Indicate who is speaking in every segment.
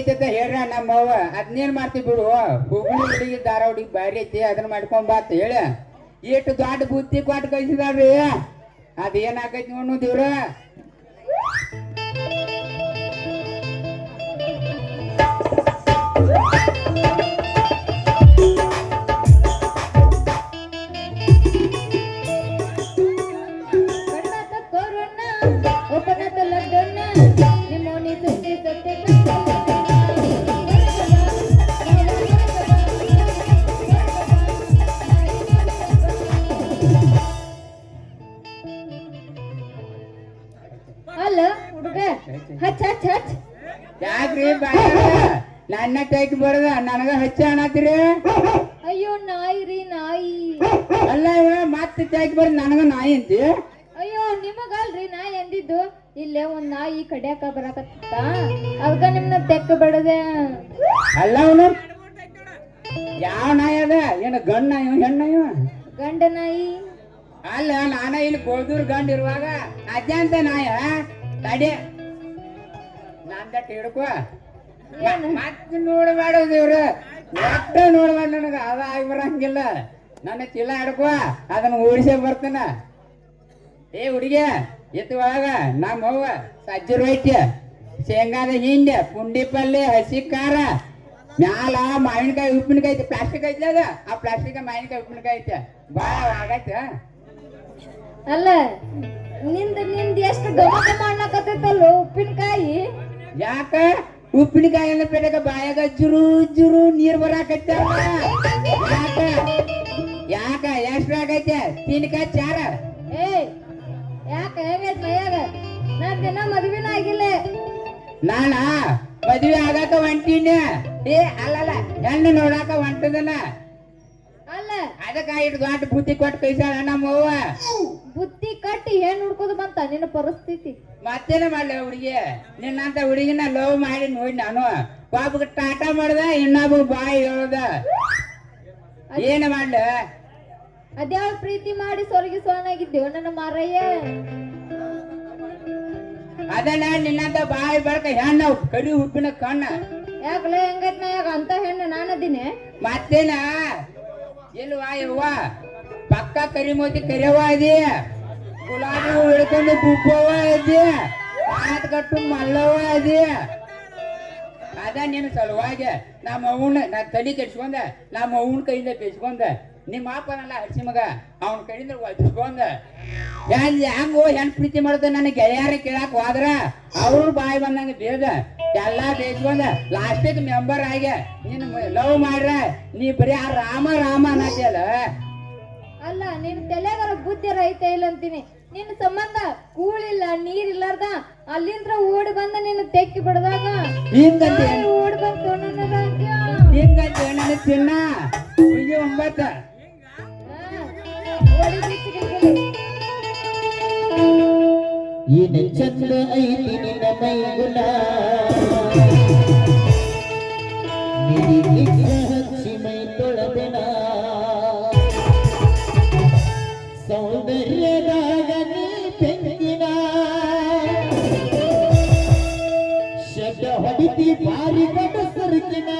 Speaker 1: ಐತಂತ ಹೇಳ್ರ ನಮ್ಮ ಅವ್ವ ಅದನ್ನೇನ್ ಮಾಡ್ತೀವಿ ಬಿಡು ಹುಬ್ಳಿ ಹುಡುಗಿ ಧಾರವಾಡಿಗೆ ಬಾರಿ ಐತಿ, ಅದನ್ನ ಮಾಡ್ಕೊಂಡ್ ಬಾತ್ ಹೇಳ. ಎಷ್ಟು ದೊಡ್ಡ ಬುತ್ತಿ ಕೊಟ್ಟು ಕಳಿಸಿದಾರ್ರಿ. ಅದೇನಾಗೈತಿ ನೋಡು ದೇವ್ರ. ನನ್ನ ಕೈಗೆ ಬರದ? ನನಗ ಹಚ್ಚ ಅನ್ನತ್ತೀರಿ
Speaker 2: ಅಯ್ಯೋ ನಾಯಿ ರೀ ನಾಯಿ.
Speaker 1: ಅಲ್ಲ ಇವ ಮತ್ತೆ ಕೈಗೆ ಬರೋದು? ನನಗ ನಾಯಿ ಅಂತಿ.
Speaker 2: ಅಯ್ಯೋ ನಿಮಗಲ್ರಿ ನಾಯಿ ಎಂದಿದ್ದು ಇಲ್ಲೇ ಒಂದ್ ನಾಯಿ ಕಡ್ಯಾಕ ಬರಾಕತ್ತ ಅವಾಗ ನಿಮ್ನ ತೆಕ್ಕ ಬಿಡದೆ
Speaker 1: ಅಲ್ಲ ಅವನು. ಯಾವ ನಾಯಿ ಅದ? ಏನು ಗಂಡ ನಾಯಿ ಹೆಣ್ಣ ಇವ?
Speaker 2: ಗಂಡ ನಾಯಿ.
Speaker 1: ಅಲ್ಲ ನಾನ ಇಲ್ಲಿ ಗೋದೂರ್ ಗಂಡ ಇರುವಾಗ ಅಜ್ಜಂತ ನಾಯ. ತಡೆ. ತಟ್ಟ ಹಿಡ್ಕೋ? ಮತ್ತೆ ನೋಡಬೇಡ ದೇವ್ರ. ಒಟ್ಟ ನೋಡ್ಬೇಡ ನನಗ. ಅದ ಆಗಿ ಬರಂಗಿಲ್ಲ ನನ್ನ ಚೀಲ ಹಿಡ್ಕೋ ಅದನ್ನ ಓಡಿಸೇ ಬರ್ತೇನ. ಏ ಹುಡುಗಿ ಎತ್ತು ಒಳಗ. ನಮ್ಮ ಅವ್ವ ಸಜ್ಜಿ ರೊಟ್ಟಿ ಶೇಂಗಾದ ಹಿಂಡೆ ಪುಂಡಿ ಪಲ್ಲೆ ಹಸಿ ಖಾರ. ಮ್ಯಾಲ ಮಾವಿನಕಾಯಿ ಉಪ್ಪಿನಕಾಯಿ ಐತೆ. ಪ್ಲಾಸ್ಟಿಕ್ ಐತೆ ಅದ. ಆ ಪ್ಲಾಸ್ಟಿಕ್ ಮಾವಿನಕಾಯಿ ಉಪ್ಪಿನಕಾಯಿ ಐತೆ. ಬಾಳ ಆಗೈತೆ.
Speaker 2: ಅಲ್ಲ ನಿಂದ ನಿಂದ ಎಷ್ಟು ಗಮಕ ಮಾಡ್ಲಕತ್ತೈತಲ್ಲ ಉಪ್ಪಿನಕಾಯಿ?
Speaker 1: ಯಾಕ? ಉಪ್ಪಿನಕಾಯಿ ಎಲ್ಲ ಬಾಯಾಗ ಜುರು ಜುರು ನೀರ್ ಬರಾಕತ್ತ ಯಾಕ? ಯಾಕ? ಎಷ್ಟು ಆಗೈತೆ ತಿನ್ಕಾಯಿ ಚಾರ.
Speaker 2: ಏ ಯಾಕ ಹೇಗೈತ್ ಮೈಯಾಗ ದಿನ ಮದ್ವಿನ ಆಗಿಲ್ಲ.
Speaker 1: ನಾನ ಮದ್ವೆ ಆಗಾಕ ಹೊಂಟೀನಿ. ಏ ಅಲ್ಲಲ್ಲ ಹೆಣ್ಣು ನೋಡಾಕ ಹೊಂಟದನ.
Speaker 2: ಅಲ್ಲ.
Speaker 1: ಅದಕ್ಕ ಇಟ್ಟು ದೊಡ್ಡ ಬುದ್ಧಿ ಕೊಟ್ಟು ಕೈಸಾಳ ನಮ್ಮ
Speaker 2: ಬುತ್ತಿ ಕಟ್ಟಿ ಏನ್ ಹುಡ್ಕೋದು ಬಂತ ನಿನ್ನ ಪರಿಸ್ಥಿತಿ.
Speaker 1: ಮತ್ತೇನ ಮಾಡ್ಲಿ ಹುಡುಗಿ? ನಿನ್ನಂತ ಹುಡುಗಿನ ಲವ್ ಮಾಡಿ ನೋಡಿ ನಾನು. ಒಬ್ಬಗ ಟಾಟಾ ಮಾಡ್ದ ಇನ್ನೊಬ್ಬ ಬಾಯಿ ಹೇಳ್ದ. ಏನ ಮಾಡ್ಲ?
Speaker 2: ಅದ್ಯಾವ ಪ್ರೀತಿ ಮಾಡಿ ಸೊರಗಿ ಸೋನಾಗಿದ್ದೇವ ನನ್ನ ಮಾರಯ್ಯ?
Speaker 1: ಅದನ್ನ ನಿನ್ನಂತ ಬಾಯಿ ಬಳ್ಕ ಹೆಣ್ಣ ಕರಿ ಉಪ್ಪಿನ ಕಣ್ಣ.
Speaker 2: ಯಾಕಲ ಹೆಂಗತ್ನ ಯಾಕ ಅಂತ ಹೆಣ್ಣು ನಾನದಿನಿ?
Speaker 1: ಮತ್ತೇನ? ಇಲ್ವಾ ಯವ್ವ? ಪಕ್ಕ ಕರಿಮೋತಿ ಕರಿಯವ ಇದೆ? ಗುಲಾಬಿ ಹೂ ಹಿಡ್ಕೊಂಡು ಇದೆ? ಆತ್ ಕಟ್ಟು ಮಲ್ಲವ ಇದೆ? ಅದ ನಿನ್ನ ಸಲುವಾಗಿ ನಮ್ಮ ಅವನ ನಾ ತಲೆ ಕೆಡ್ಸ್ಕೊಂಡ, ನಮ್ಮ ಅವನ ಕೈಯಿಂದ ಬೆಚ್ಕೊಂಡ ನಿಮ್ಮ ಅಪ್ಪನಲ್ಲ ಹಸಿ ಮಗ, ಅವನ ಕೈಯಿಂದ ಒದಿಸ್ಕೊಂಡ. ಹೆಂಗ್ ಹೆಂಗೋ ಹೆಣ್ ಪ್ರೀತಿ ಮಾಡ್ದ ನನ್ನ ಗೆಳೆಯರ ಕೇಳಾಕ ಹೋದ್ರ? ಅವ್ರು ಬಾಯಿ ಬಂದಂಗ ಬೇದ. ಎಲ್ಲಾ ಬೇಸ್ಕೊಂಡ ಲಾಸ್ಟಿಗೆ ಮೆಂಬರ್ ಆಗ್ಯ ನೀನು ಲವ್ ಮಾಡ್ರ, ನೀ ಬರೀ ಆ ರಾಮ ರಾಮ ಅನ್ನತಿಯಲ್ಲ
Speaker 2: ಅಲ್ಲ ನಿನ್ ತಲೆಗಾರ ಬುದ್ಧಿ ರೈತ ಇಲ್ಲ ಅಂತೀನಿ. ನಿನ್ನ ಸಂಬಂಧ ಕೂಳಿಲ್ಲ ನೀರಿಲ್ಲಾರ್ದ ಅಲ್ಲಿಂದ್ರ ಓಡಿ ಬಂದ ನಿನ್ನ ತೆಕ್ಕಿ ಬಿಡದಾಗ.
Speaker 1: ಹಿಂಗಂತೆ.
Speaker 2: ಓಡಿ ಬಂತು ನನ್ನ
Speaker 1: ಹಿಂಗಂತೆ ನನ್ನ ಚಿನ್ನ. ಈಗ ಒಂಬತ್ತ.
Speaker 3: ಏನ ಚಂದ ಐತಿ ನಿನ್ನ ಮೈಗುಣ ನಿರಿಗಿದ್ದ ಬಾರಿ ಗಡ ಸರಕಿನ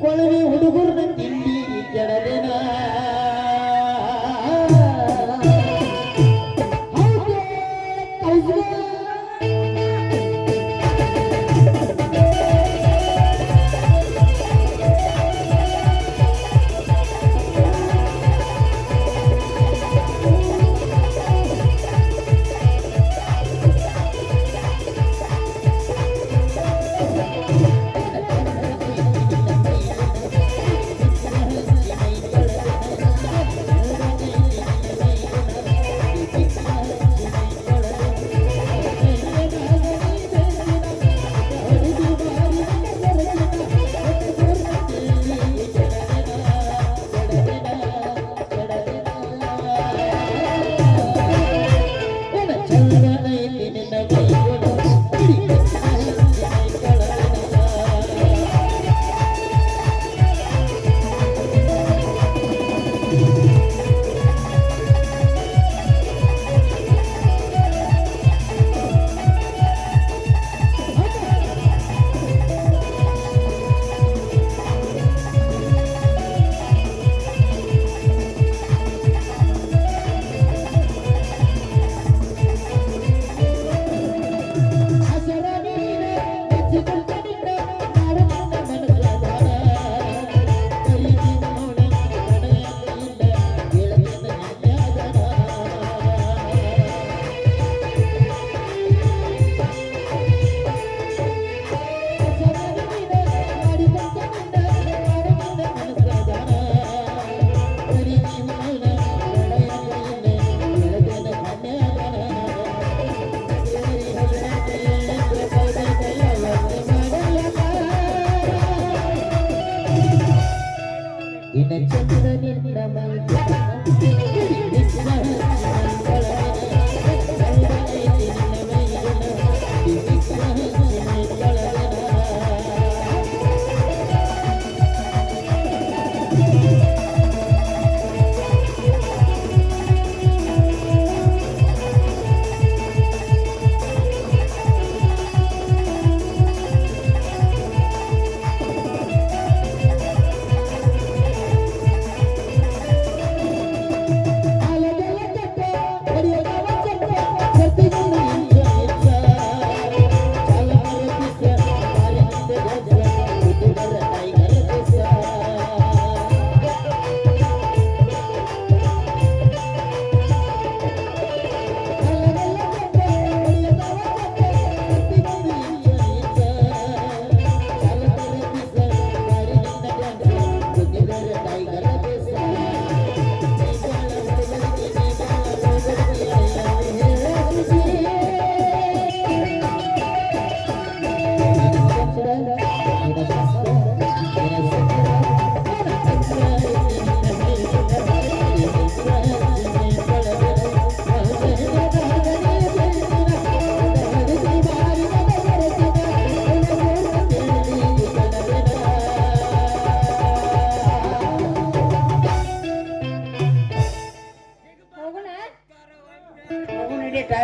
Speaker 3: ಕೊಳವಿ ಹುಡುಗರ್ನ ತಿಂಡಿ ಕೆಡದೆನ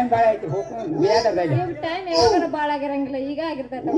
Speaker 1: ಬಾಳ ಐತಿ ಹೋಗ್ಕೊಂಡು ಬೇಡ ಬೇಡ
Speaker 2: ಟೈಮ್ ಯಾವಾಗ ಬಾಳ ಆಗಿರಂಗಿಲ್ಲ ಈಗ ಆಗಿರ್ತೈತೆ